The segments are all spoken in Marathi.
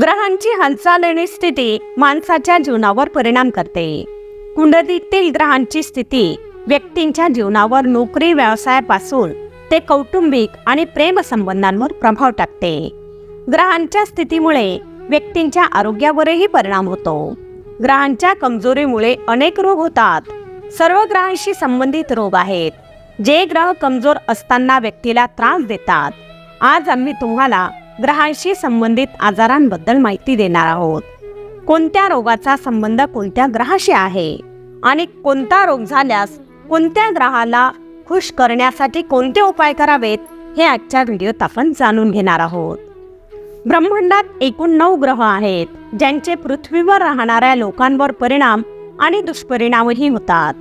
ग्रहांची हालचाल आणि स्थिती माणसाच्या जीवनावर परिणाम करते. कुंडलीतील ग्रहांची स्थिती व्यक्तींच्या जीवनावर नोकरी व्यवसायापासून ते कौटुंबिक आणि प्रेमसंबंधांवर प्रभाव टाकते. ग्रहांच्या स्थितीमुळे व्यक्तींच्या आरोग्यावरही परिणाम होतो. ग्रहांच्या कमजोरीमुळे अनेक रोग होतात. सर्व ग्रहांशी संबंधित रोग आहेत. जे ग्रह कमजोर असताना व्यक्तीला त्रास देतात. आज आम्ही तुम्हाला ग्रहांशी संबंधित आजारांबद्दल माहिती देणार आहोत. कोणत्या रोगाचा संबंध कोणत्या ग्रहाशी आहे? आणि कोणता रोग झाल्यास कोणत्या ग्रहाला खुश करण्यासाठी कोणते उपाय करावेत? हे आजच्या व्हिडिओत आपण जाणून घेणार आहोत. ब्रह्मांडात एकूण नऊ ग्रह आहेत ज्यांचे पृथ्वीवर राहणाऱ्या लोकांवर परिणाम आणि दुष्परिणामही होतात.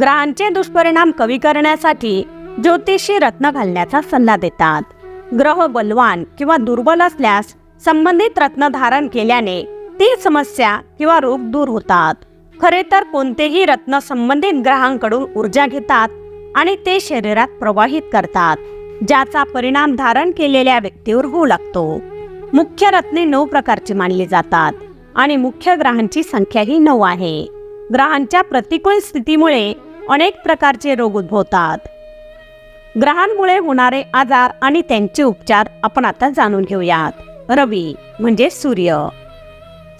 ग्रहांचे दुष्परिणाम कमी करण्यासाठी ज्योतिषी रत्न घालण्याचा सल्ला देतात. ग्रह बलवान किंवा दुर्बल असल्यास संबंधित रत्न धारण केल्याने ती समस्या किंवा रोग दूर होतात. खरे तर कोणतेही रत्न संबंधित ग्रहांकडून ऊर्जा घेतात आणि ते शरीरात प्रवाहित करतात ज्याचा परिणाम धारण केलेल्या व्यक्तीवर होऊ लागतो. मुख्य रत्ने नऊ प्रकारची मानली जातात आणि मुख्य ग्रहांची संख्याही नऊ आहे. ग्रहांच्या प्रतिकूल स्थितीमुळे अनेक प्रकारचे रोग उद्भवतात. ग्रहांमुळे होणारे आजार आणि त्यांचे उपचार आपण आता जाणून घेऊयात. रवी म्हणजे सूर्य.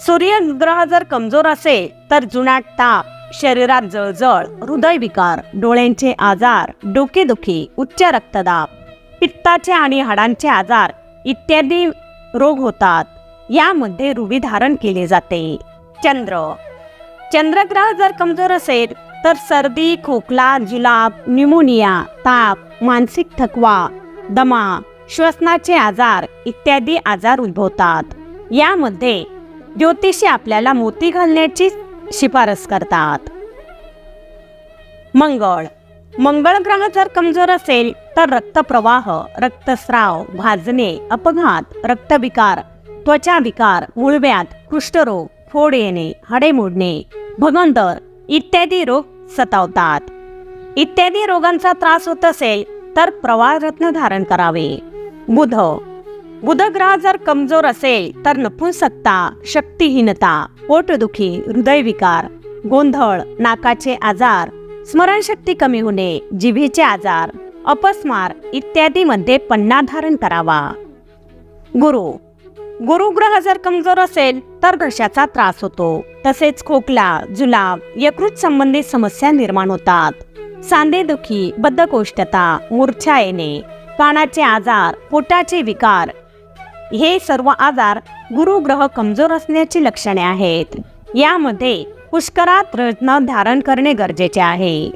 सूर्य ग्रह जर कमजोर असेल तर जुनाट ताप शरीरात जळजळ हृदयविकार डोळ्यांचे आजार डोकेदुखी उच्च रक्तदाब पित्ताचे आणि हाडांचे आजार इत्यादी रोग होतात. यामध्ये रुवी धारण केले जाते. चंद्र. चंद्रग्रह जर कमजोर असेल तर सर्दी खोकला जुलाब न्यूमोनिया ताप मानसिक थकवा दमा श्वसनाचे आजार इत्यादी आजार उद्भवतात. यामध्ये ज्योतिषी आपल्याला मोती घालण्याची शिफारस करतात. मंगळ. मंगळ ग्रह जर कमजोर असेल तर रक्तप्रवाह रक्तस्राव भाजणे अपघात रक्तविकार त्वचा विकार मुळव्यात कुष्ठरोग फोड येणे हाडे मोडणे भगंदर इत्यादी रोग सतावतात. इत्यादी रोगांचा त्रास होत असेल तर प्रवाळ रत्न धारण करावे. बुध. बुध ग्रह जर कमजोर असेल तर नपुंसकता शक्तिहीनता पोटदुखी हृदयविकार गोंधळ नाकाचे आजार स्मरणशक्ती कमी होणे जिभेचे आजार अपस्मार इत्यादीमध्ये पन्ना धारण करावा. गुरु. गुरुग्रह जर कमजोर असेल तर घशाचा त्रास होतो. तसेच खोकला जुलाब यकृत संबंधित समस्या निर्माण होतात. सांधेदुखी बद्धकोष्ठता मूर्छा येणे कानाचे आजार पोटाचे विकार हे सर्व आजार गुरुग्रह कमजोर असण्याची लक्षणे आहेत. यामध्ये पुष्करात रत्न धारण करणे गरजेचे आहे.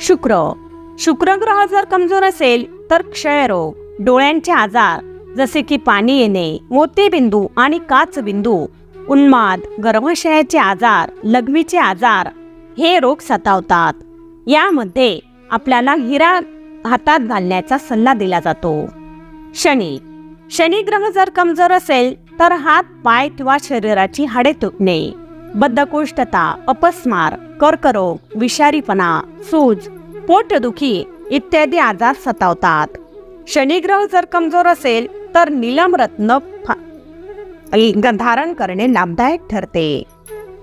शुक्र. शुक्र ग्रह जर कमजोर असेल तर क्षयरोग डोळ्यांचे आजार जसे की पाणी येणे मोतीबिंदू आणि काचबिंदू उन्माद गर्भाशयाचे आजार लघवीचे आजार हे रोग सतावतात. यामध्ये आपल्याला हिरा हातात घालण्याचा सल्ला दिला जातो. शनी शनी ग्रह जर कमजोर असेल तर हात पाय किंवा शरीराची हाडे तुटणे बद्धकोष्ठता अपस्मार कर्करोग विषारीपणा सूज पोटदुखी इत्यादी आजार सतावतात. शनिग्रह जर कमजोर असेल तर नीलमरत्न फा- धारण करणे लाभदायक ठरते.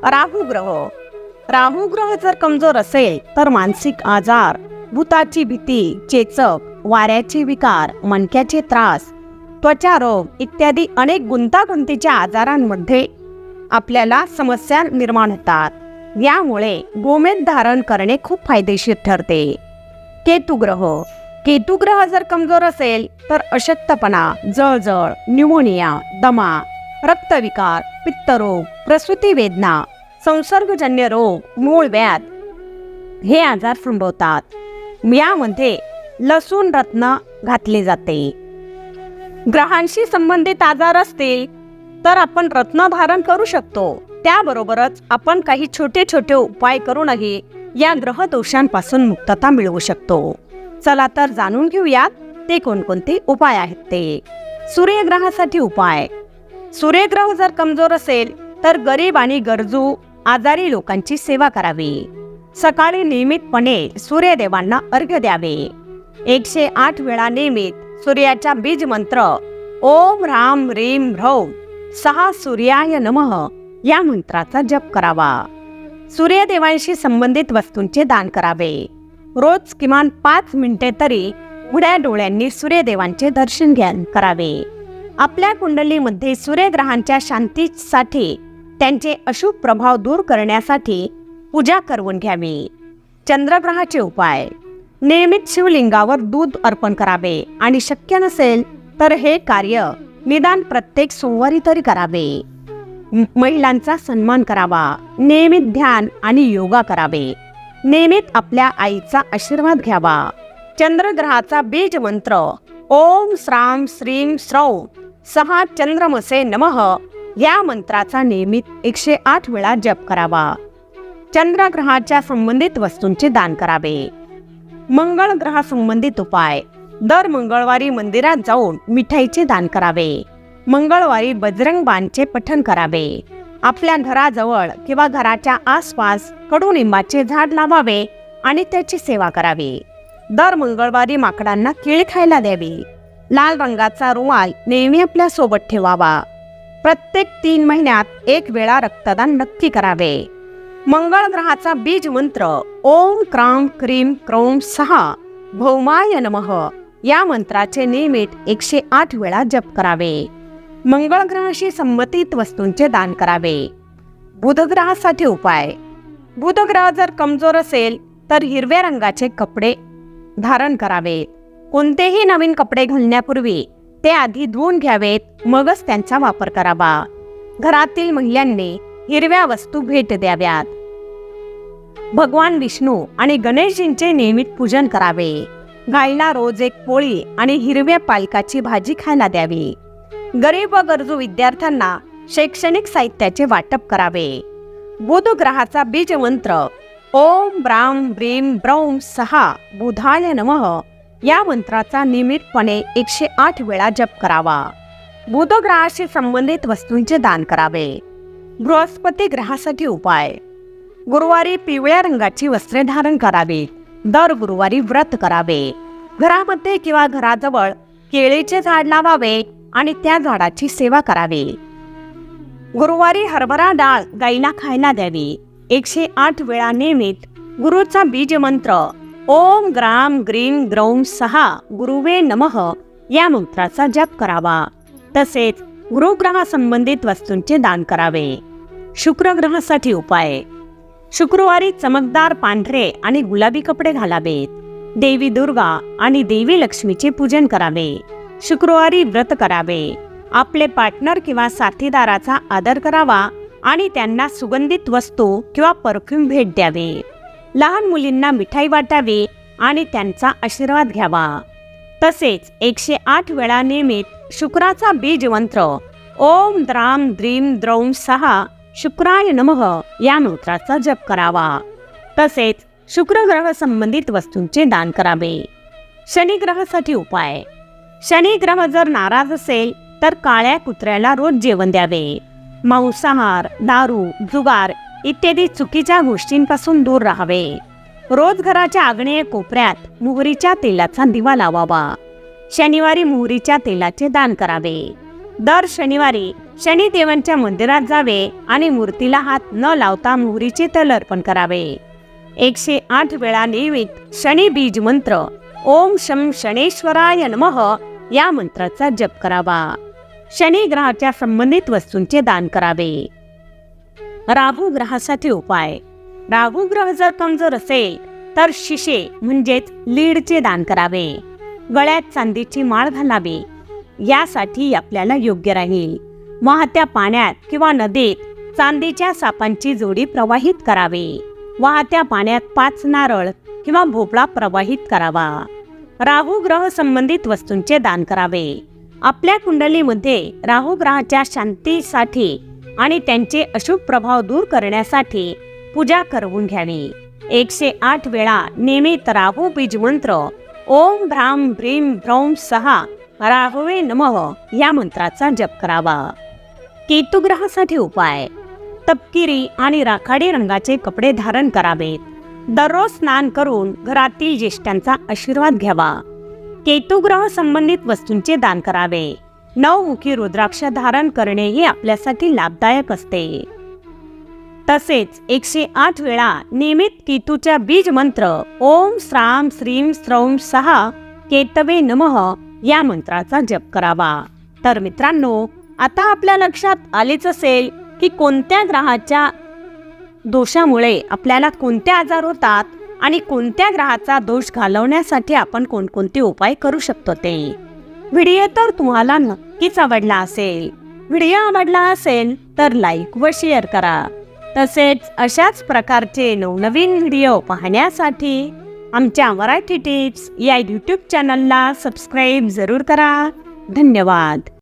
राहू ग्रह. राहू ग्रह जर कमजोर असेल तर मानसिक आजार भूताची भीती चेचक वाऱ्याचे विकार मणक्याचे त्रास त्वचा रोग इत्यादी अनेक गुंतागुंतीच्या आजारांमध्ये आपल्याला समस्या निर्माण होतात. यामुळे गोमेद धारण करणे खूप फायदेशीर ठरते. केतुग्रह केतुग्रह जर कमजोर असेल तर अशक्तपणा जळजळ न्यूमोनिया दमा रक्तविकार पित्तरोग प्रसूती वेदना संसर्गजन्य रोग मूळव्याध हे आजार फुंबवतात यामध्ये लसूण रत्न घातले जाते. ग्रहांशी संबंधित आजार असतील तर आपण रत्न धारण करू शकतो. त्याबरोबरच आपण काही छोटे छोटे उपाय करूनही या ग्रह दोषांपासून मुक्तता मिळवू शकतो. चला तर जाणून घेऊयात ते कोणकोणते उपाय आहेत ते. सूर्यग्रहासाठी उपाय. सूर्यग्रह जर कमजोर असेल तर गरीब आणि गरजू आजारी लोकांची सेवा करावी. सकाळी नियमितपणे सूर्यदेवांना अर्घ्य द्यावे. एकशे आठ वेळा नियमित सूर्याचा बीज मंत्र ओम राम रीम ह्रौम सहा सूर्याय नमः या मंत्राचा जप करावा. सूर्यदेवांशी संबंधित वस्तूंचे दान करावे. रोज किमान पाच मिनिटे तरी उघड्या डोळ्यांनी सूर्यदेवांचे दर्शन घ्या करावे. आपल्या कुंडलीमध्ये सूर्यग्रहांच्या शांतीसाठी त्यांचे अशुभ प्रभाव दूर करण्यासाठी पूजा करून घ्यावी. चंद्रग्रहाचे उपाय. नियमित शिवलिंगावर दूध अर्पण करावे आणि शक्य नसेल तर हे कार्य निदान प्रत्येक सोमवारी तरी करावे. महिलांचा सन्मान करावा. नियमित ध्यान आणि योगा करावे. नियमित आपल्या आईचा आशीर्वाद घ्यावा. चंद्रग्रहाचा बीज मंत्र ओम श्राम श्रीम श्रौ सहा चंद्रमसे नमः या मंत्राचा नियमित एकशे आठ वेळा जप करावा. चंद्रग्रहाच्या संबंधित वस्तूंचे दान करावे. मंगळ ग्रहा संबंधित उपाय दर मंगळवारी मंदिरात जाऊन मिठाईचे दान करावे. मंगळवारी बजरंग बाणचे पठण करावे. आपल्या घराजवळ किंवा घराच्या आसपास कडुनिंबाचे झाड लावावे आणि त्याची सेवा करावी. दर मंगळवारी माकडांना केळी खायला द्यावी. लाल रंगाचा रुमाल नेहमी आपल्यासोबत ठेवावा. प्रत्येक तीन महिन्यात एक वेळा रक्तदान नक्की करावे. मंगळ ग्रहाचा बीज मंत्र ओम क्राम क्रीम क्रौम सहा भौमाय नमः या मंत्राचे नियमित एकशे आठ वेळा जप करावे. मंगळ ग्रहाशी संबंधित वस्तूंचे दान करावे. बुध ग्रहासाठी उपाय. बुध ग्रह जर कमजोर असेल तर हिरव्या रंगाचे कपडे धारण करावे. कोणतेही नवीन कपडे घालण्यापूर्वी ते आधी धुवून घ्यावेत मगच त्यांचा वापर करावा. घरातील महिलांनी हिरव्या वस्तू भेट द्याव्यात. भगवान विष्णू आणि गणेशजींचे नियमित पूजन करावे. गायला रोज एक पोळी आणि हिरव्या पालकाची भाजी खायला द्यावी. गरीब व गरजू विद्यार्थ्यांना शैक्षणिक साहित्याचे वाटप करावे. बुध ग्रहाचा बीज मंत्र ओम ब्राम ब्रीम ब्रौम सहा बुधाय नमः या मंत्राचा नियमितपणे एकशे आठ वेळा जप करावा. बुध ग्रहाशी संबंधित वस्तूंचे दान करावे. बृहस्पती ग्रहासाठी उपाय गुरुवारी पिवळ्या रंगाची वस्त्रे धारण करावी दर गुरुवारी व्रत करावे. घरामध्ये किंवा घराजवळ केळीचे झाड लावावे. आणि त्या झाडाची सेवा करावी. गुरुवारी हरभरा डाळ गाईला खायला द्यावी. एकशे आठ वेळा नियमित गुरुचा बीज मंत्र ओम ग्राम ग्रीन ग्रौम सहा गुरुवे नमः या मंत्राचा जप करावा. तसेच गुरुग्रहा संबंधित वस्तूंचे दान करावे. शुक्र ग्रहासाठी उपाय. शुक्रवारी चमकदार पांढरे आणि गुलाबी कपडे घालावेत. देवी दुर्गा आणि देवी लक्ष्मीचे पूजन करावे. शुक्रवारी व्रत करावे. आपले पार्टनर किंवा साथीदाराचा आदर करावा आणि त्यांना सुगंधित वस्तू किंवा परफ्यूम भेट द्यावे. लहान मुलींना मिठाई वाटावी आणि त्यांचा आशीर्वाद घ्यावा. तसेच एकशे आठ वेळा नियमित शुक्राचा बीज मंत्र ओम द्राम द्रीम द्रौम सहा शुक्राय नमः या मंत्राचा जप करावा. तसेच शुक्रग्रह संबंधित वस्तूंचे दान करावे. शनिग्रहासाठी उपाय शनी ग्रह जर नाराज असेल तर काळ्या कुत्र्याला रोज जेवण द्यावे. मांसाहार दारू जुगार इत्यादी चुकीच्या गोष्टींपासून दूर राहावे. रोज घराच्या आग्नेय कोपऱ्यात मोहरीच्या तेलाचा दिवा लावावा. शनिवारी मोहरीच्या तेलाचे दान करावे. दर शनिवारी शनिदेवांच्या मंदिरात जावे आणि मूर्तीला हात न लावता मोहरीचे तेल अर्पण करावे. एकशे आठ वेळा नियमित शनी बीज मंत्र ओम शम शनेश्वराय नमः या मंत्राचा जप करावा. शनी ग्रहाच्या संबंधित वस्तूंचे दान करावे. राहू ग्रहासाठी उपाय. राहू ग्रह जर कमजोर असेल तर शिशे म्हणजेच लीडचे दान करावे. गळ्यात चांदीची माळ घालावी. यासाठी आपल्याला योग्य राहील. वाहत्या पाण्यात किंवा नदीत चांदीच्या सापांची जोडी प्रवाहित करावी. वाहत्या पाण्यात पाच नारळ किंवा भोपळा प्रवाहित करावा. राहू ग्रह संबंधित वस्तूंचे दान करावे. आपल्या कुंडलीमध्ये राहू ग्रहाच्या शांतीसाठी आणि त्यांचे अशुभ प्रभाव दूर करण्यासाठी पूजा करवून घ्यावी. एकशे आठ वेळा नियमित राहू बीज मंत्र ओम भ्राम भ्रीम भ्रौम सहा राहुवे नमः या मंत्राचा जप करावा. केतुग्रहासाठी उपाय तपकिरी आणि राखाडी रंगाचे कपडे धारण करावेत. दररोज स्नान करून घरातील ज्येष्ठांचा आशीर्वाद घ्यावा. केतू ग्रह संबंधित वस्तूंचे दान करावे. नवमुखी रुद्राक्ष धारण करणे हे आपल्यासाठी लाभदायक असते. तसेच एकशे आठ वेळा नियमित केतूच्या बीज मंत्र ओम श्राम श्रीम श्रौम सहा केतवे नमः या मंत्राचा जप करावा. तर मित्रांनो आता आपल्या लक्षात आलेच असेल की कोणत्या ग्रहाच्या दोषामुळे आपल्याला कोणते आजार होतात आणि कोणत्या ग्रहाचा दोष घालवण्यासाठी आपण कोणकोणते उपाय करू शकतो ते. व्हिडिओ तर तुम्हाला नक्कीच आवडला असेल. व्हिडिओ आवडला असेल तर लाईक व शेअर करा. तसेच अशाच प्रकारचे नवनवीन व्हिडिओ पाहण्यासाठी आमच्या मराठी टिप्स या यूट्यूब चॅनलला सबस्क्राईब जरूर करा. धन्यवाद.